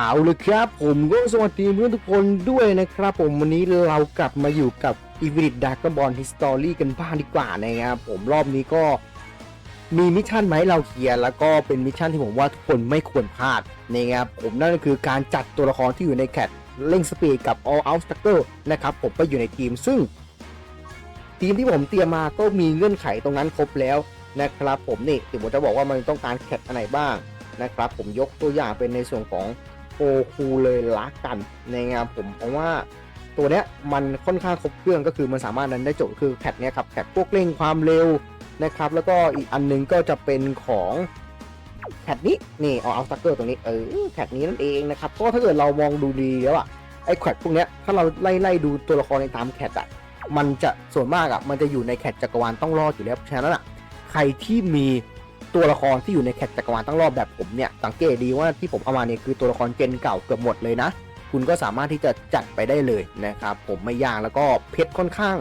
เอาเลยครับผมก็สวัสดีเพื่อนทุกคนด้วยนะครับผมวันนี้เรากลับมาอยู่กับ e v i t Dark b o l History กันบ้างดีกว่านะครับผมรอบนี้ก็มีมิชชั่นมาให้เราเคลียร์แล้วก็เป็นมิชชั่นที่ผมว่าทุกคนไม่ควรพลาดนะครับผมนั่นก็คือการจัดตัวละครที่อยู่ในแคทเล่งสปีดกับ All Out Structure นะครับผมไปอยู่ในทีมซึ่ง ทีมที่ผมเตรียมมาก็มีเงื่อนไขตรงนั้นครบแล้วนะครับผมนี่ถึงผมจะบอกว่ามันต้องการแคทอะไรบ้างนะครับผมยกตัวอย่างเป็นในส่วนของ โอคูเลยละกันในงานผมเพราะว่าตัวเนี้ยมันค่อนข้างครบเครื่องก็คือมันสามารถนั้นได้โจทย์คือแพทเนี้ยครับแพทพวกเร่งความเร็วนะครับ แล้วก็อีกอันนึงก็จะเป็นของแพทนี้นี่เอาเอาสตักเกอร์ตรงนี้เออแพทนี้นั่นเองนะครับก็ถ้าเกิดเรามองดูดีแล้วอะไอ้แคทพวกเนี้ยถ้าเราไล่ไล่ดูตัวละครในตามแคทอะมันจะส่วนมากอะมันจะอยู่ในแคทจักรวาลต้องรอดอยู่แล้วเพราะฉะนั้นอะใครที่มี ตัวละครที่อยู่ในแคทจักรวาลตั้งรอบแบบผมเนี่ยสังเกตดีว่าที่ผมเอามาเนี่ยคือตัวละครเจนเก่าเกือบหมดเลยนะ คุณก็สามารถที่จะจัดไปได้เลยนะครับผมไม่ยากแล้วก็เพชรค่อนข้าง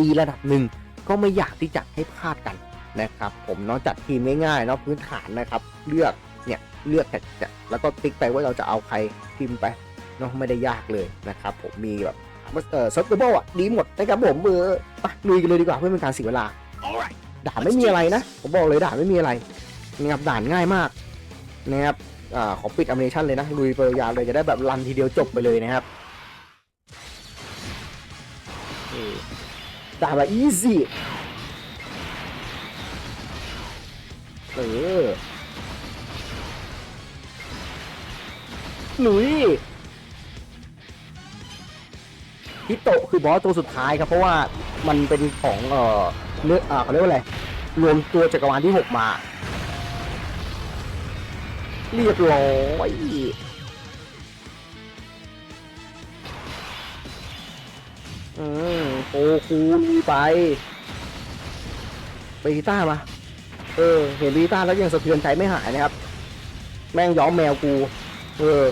ดีระดับหนึ่งก็ไม่อยากที่จะให้พลาดกันนะครับผมเนาะจัดทีมง่ายๆเนาะพื้นฐานนะครับ เลือกเนี่ยเลือกแคทเนี่ยแล้วก็ติ๊กไปว่าเราจะเอาใครพิมพ์ไปเนาะไม่ได้ยากเลยนะครับผมมีแบบเออซับเบิลอะดีหมดนะครับผมเออไปลุยกันเลยดีกว่าเพื่อเป็นการเสียเวลา ด่านไม่มีอะไรนะ ผมบอกเลยด่านไม่มีอะไรนะครับด่านง่ายมากนะครับอ่าขอปิดอเ n ชันเลยนะลุยไปยาวเลยจะได้แบบรันทีเดียวจบไปเลยนะครับด่านแบบ easy เออหนุยฮิโตะคือบอสตัวสุดท้ายครับเพราะว่า มันเป็นของเอ่อเนื้ออ่าเขาเรียกว่าอะไร รวมตัวจักรวาลที่6มา เรียบร้อยอืมโอคูนี่ไป ไปกีต้ามา เออ เห็นวีต้าแล้วยังสะเทือนใจไม่หายนะครับ แม่งย้อมแมวกู เออ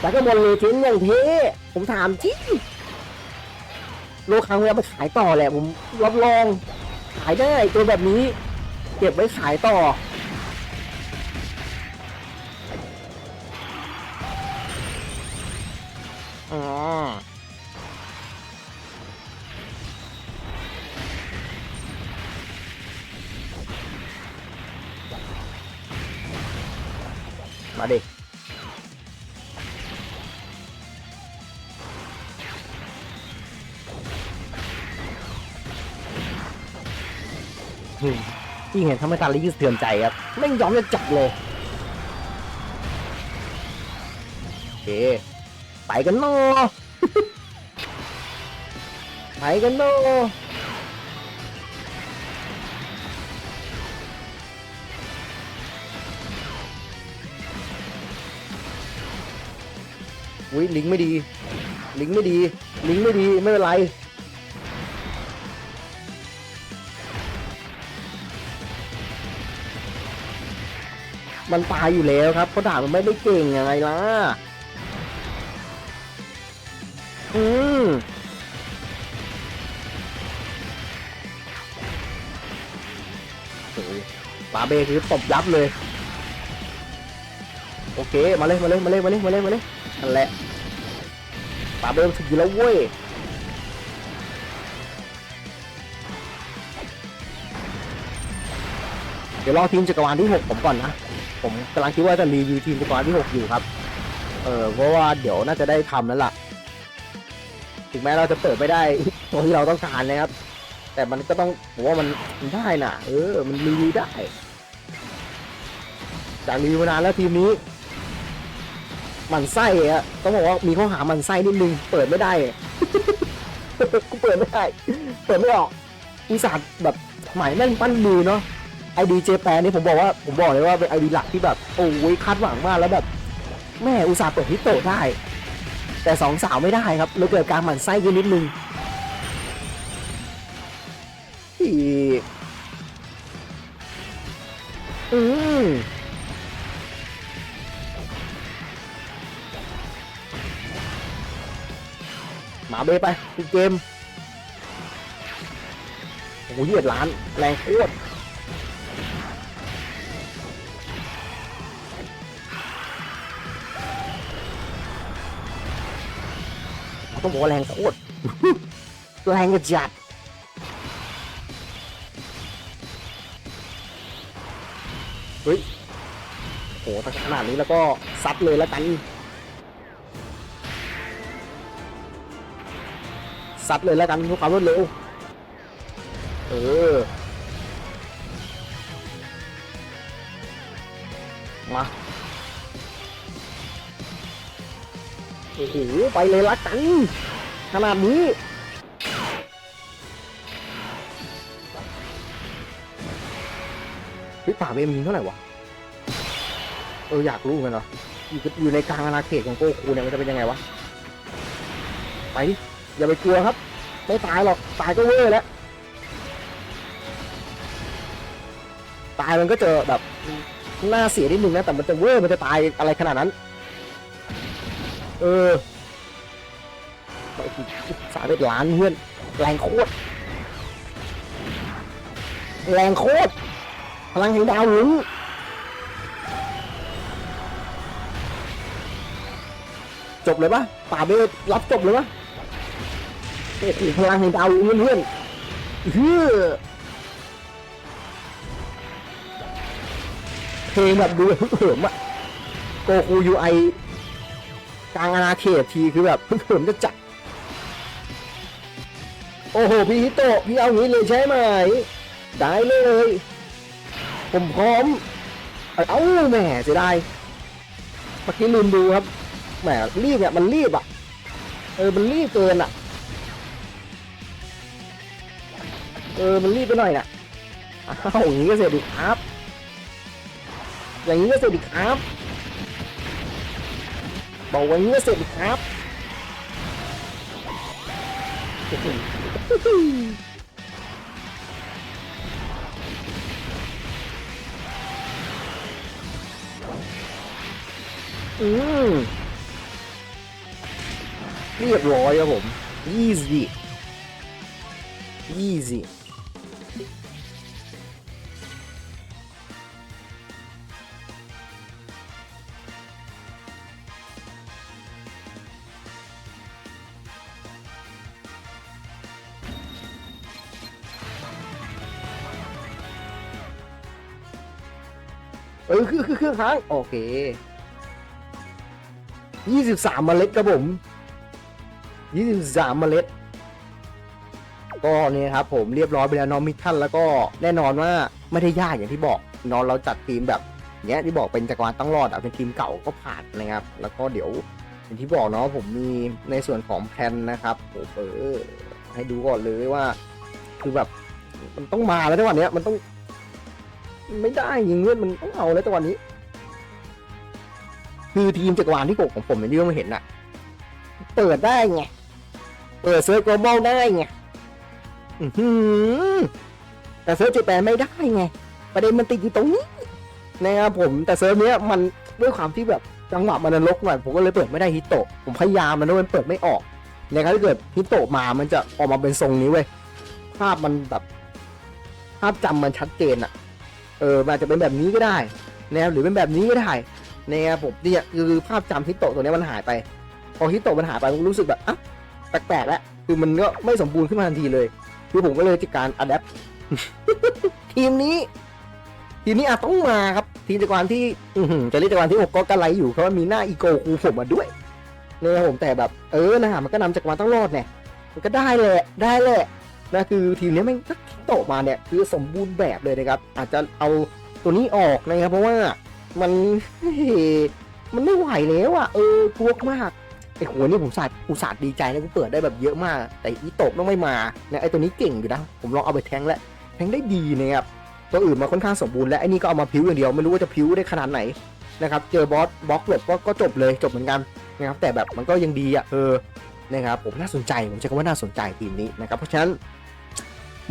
แต่ก็บอลเลเจนด์อย่างเท่ผมถามจริง โลคังเวลาไปขายต่อแหละผมรับรองขายได้ตัวแบบนี้ เก็บไว้ขายต่อ อ๋อมาดิ ยิ่งเห็นทำให้ตาลียิ่งสเทือนใจครับแม่ยอมจะจับเลยโอเคไปกันเนาะไปกันเนาะอุ้ยลิงไม่ดี ลิงไม่ดี ลิงไม่ดี ไม่เป็นไร มันตายอยู่แล้วครับเพราะด่ามันไม่ได้เก่งยังไงล่ะ อืมโอ้โหปาเบคือตบยับเลย โอเค มาเลยมาเลยมาเลยมาเลยมาเลยมาเลยนั่นแหละปาเบถึงอยู่แล้วเว้ยเดี๋ยวรอทีมจักรวาลที่ 6 ผมก่อนนะ ผมกำลังคิดว่าจะรีวิวทีมจักรวาลที่ 6 อยู่ครับ เออเพราะว่าเดี๋ยวน่าจะได้ทำแล้วล่ะ ถึงแม้เราจะเปิดไม่ได้ ตัวที่เราต้องการนะครับ แต่มันก็ต้องผมว่ามันมันได้น่ะ เออ มันรีวิวได้ จากรีวิวมานานแล้วทีมนี้มันไส้อะต้องบอกว่ามีข้อหามันไส้นิดนึง เปิดไม่ได้กูเปิดไม่ได้ เปิดไม่ออกอุตส่าห์แบบหมายแม่นปั้นมือเนาะ ไอดีเจแปนนี่ผมบอกว่าผมบอกเลยว่าเป็นไอดีหลักที่แบบโอ้ยคาดหวังมากแล้วแบบแม่อุตส่าห์เปิดฮิตโตได้ แต่สองสาวไม่ได้ครับเลยเกิดการหมั่นไส้ขึ้นนิดนึงอีอืมหมาเบไปอีเกมโอ้โหเหยียดล้านแรงโคตร ต้องบอกว่าแรงโคตรแรงกระจัดเฮ้ยโหถ้าขนาดนี้แล้วก็ซัดเลยแล้วกันซัดเลยแล้วกันทุกความรวดเร็ว เออ โอ้โห ไปเลยละกันขนาดนี้เฮ้ยป่าเบมยิงเท่าไหร่วะ เออ อยากรู้เหมือนกันเหรออยู่อยู่ในกลางอาณาเขตของโกคูเนี่ยมันจะเป็นยังไงวะ ไป อย่าไปกลัวครับ ไม่ตายหรอก ตายก็เวอร์แล้ว ตายมันก็เจอแบบหน้าเสียนิดนึงนะ แต่มันจะเวอร์มันจะตายอะไรขนาดนั้น เออไปสายเป็นล้านเพื่อน แรงโคตร แรงโคตร พลังแห่งดาวหลุนจบเลยปะป่าเบสรับจบเลยปะโอ้โหพลังแห่งดาวหลุนเพื่อนเฮ้อเพลงแบบดูฮึกเหิมอะโกคูยูไอ กลางอาณาเขตทีคือแบบฮึกเหิมจะจัด โอ้โห พี่ฮิโตะพี่เอางี้เลยใช่ไหม ได้เลย ผมพร้อม เอ้าแหมเสียดายเมื่อกี้ลืมดูครับแหมรีบเนี่ยมันรีบอะ เออ มันรีบเกินอะ เออ มันรีบไปหน่อยน่ะอ้าวอย่างนี้ก็เสร็จดีครับ อย่างนี้ก็เสร็จดีครับ บอกว่าอย่างนี้เสร็จครับอืมเรียบร้อยครับผม easy easy เออคือคือคือค้างโอเคยี่สิบสามเมล็ดครับผมยี่สิบสามเมล็ด ก็เนี่ยครับผมเรียบร้อยไปแล้วน้องมิทันแล้วก็แน่นอนว่าไม่ได้ยากอย่างที่บอกนอนเราจัดทีมแบบเนี้ยที่บอกเป็นจักรวาลต้องรอดอะเป็นทีมเก่าก็ผ่านนะครับ แล้วก็เดี๋ยวอย่างที่บอกเนาะผมมีในส่วนของแพลนนะครับโอ้เออให้ดูก่อนเลยว่า คือแบบมันต้องมาแล้วจังหวะเนี้ยมันต้อง ไม่ได้ยิงเงื่อนมันต้องเอาแล้วจังหวะนี้ คือทีมจักรวาลที่กของผมเนี่ยที่เราเห็นอะเปิดได้ไง เปิดเซิร์ฟ global ได้ไงแต่เซิร์ฟเจแปนไม่ได้ไง ประเด็นมันติดอยู่ตรงนี้นะครับผมแต่เซิร์ฟเนี้ยมันด้วยความที่แบบจังหวะมันนรกหน่อยผมก็เลยเปิดไม่ได้ฮิตโตะผมพยายามมันแล้วมันเปิดไม่ออกนะครับถ้าเกิดฮิตโตะมามันจะออกมาเป็นทรงนี้เว้ยภาพมันแบบ ภาพจำมันชัดเจนอะ เอออาจจะเป็นแบบนี้ก็ได้นะครับหรือเป็นแบบนี้ก็ได้นะครับผมเนี่ยคือภาพจำฮิตโตะตัวนี้มันหายไป พอฮิตโตะมันหายไปผมรู้สึกแบบอะแปลกๆแล้วคือมันก็ไม่สมบูรณ์ขึ้นมาทันทีเลยคือผมก็เลยจัดการอัดแอปทีมนี้ ทีมนี้อาจต้องมาครับ ทีมจักรวาลที่จะเรียกจักรวาลที่อกก็กระไรอยู่เพราะว่ามีหน้าอีโกคูผมมาด้วยนะครับผมแต่แบบเออนะฮะมันก็นำจักรวาลต้องรอดเนี่ยมันก็ได้เลยได้เลยนะคือทีมนี้ม่งฮิต โตะมาเนี่ยคือสมบูรณ์แบบเลยนะครับ อาจจะเอาตัวนี้ออกนะครับ เพราะว่ามันมันไม่ไหวแล้วอะเออกลัวมากไอ้โหนี่ผมสาดอุตส่าห์ดีใจนะกูเปิดได้แบบเยอะมาก แต่อีโตกต้องไม่มาเนี่ยไอ้ตัวนี้เก่งอยู่นะผมลองเอาไปแทงแล้วแทงได้ดีนะครับตัวอื่นมาค่อนข้างสมบูรณ์และไอ้นี่ก็เอามาพิ้วอย่างเดียวไม่รู้ว่าจะพิ้วได้ขนาดไหนนะครับเจอบอสบล็อกหลบก็ก็จบเลยจบเหมือนกันนะครับแต่แบบมันก็ยังดีอะเออนะครับผมน่าสนใจผมใช้คำว่าน่าสนใจทีมนี้นะครับเพราะฉะนั้น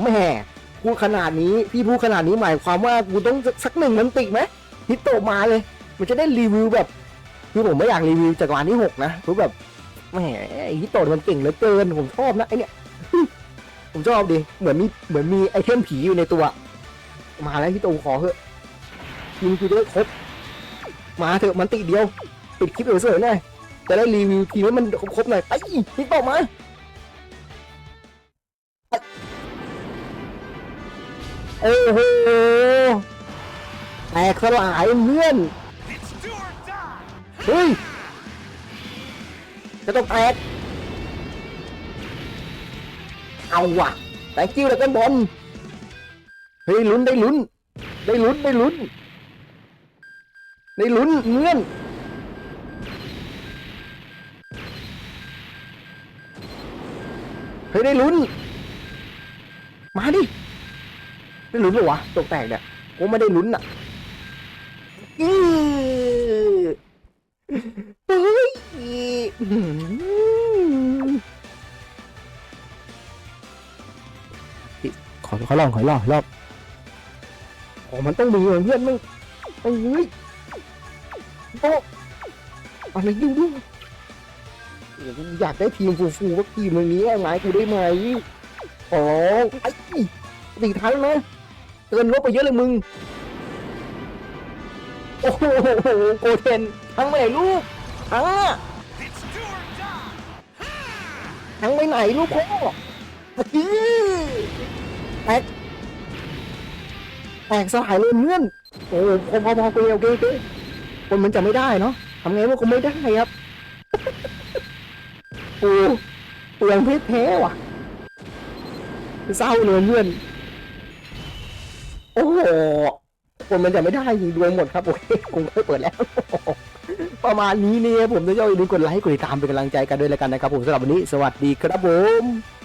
แม่พูดขนาดนี้พี่พูดขนาดนี้หมายความว่ากูต้องสักหนึ่งมันติไหมฮิตโตมาเลย มันจะได้รีวิวแบบคือผมไม่อยากรีวิวจักวาลที่หกนะคือแบบแหมไอ้ฮิตโตมันเก่งเหลือเกินผมชอบนะไอเนี่ยผมชอบดิเหมือนมีเหมือนมีไอเทมผีอยู่ในตัว มาแล้วฮิตโตขอเถอะทีมกูจะได้ครบมาเถอะมันติเดียวปิดคลิปสวยๆหน่อยจะได้รีวิวทีมให้มันครบๆหน่อยไอ้นี่ต่อมา โอ้โหแตกสลายเพื่อนเฮ้ยจะต้องแตกเอาว่ะแตงกิ้วแล้วกันบอลเฮ้ยลุ้นได้ลุ้น ได้ลุ้นได้ลุ้นได้ลุ้นเงื่อนเฮ้ยได้ลุ้น มาดิ ได้ลุ้นเหรอวะตกแตกเนี่ยกูไม่ได้ลุ้นอะอื้อเฮ้ยขอขอลองขอลองขอลองโอ้มันต้องมีเพื่อนมึงโอ้ยโอ้อะไรยุ่งยุ่งอยากได้ทีมฟูๆก็ทีมมึงนี้ไงกูได้ไหมอ๋อไอ้ตีทันนะ เกินลบไปเยอะเลยมึง โอ้โหโกเทนทั้งไปไหนลูกทั้งอะทั้งไปไหนลูกพ่ออื้อแตกแตกสลายเลยเพื่อนโอ้พอพอพอโอเคโอเคโอเคคนมันจะไม่ได้เนาะทำไงมันคงไม่ได้ครับโอ้เปลืองเพชรแท้ว่ะเศร้าเลยเพื่อน โอ้โหผมมันจะไม่ได้ยิงดวงหมดครับโอเคคงไม่เปิดแล้ว ประมาณนี้เนี่ยผมจะย่อย่าลืมกดไลค์กดติดตามเป็นกำลังใจกันด้วยแล้วกันนะครับผมสำหรับวันนี้ สวัสดีครับผม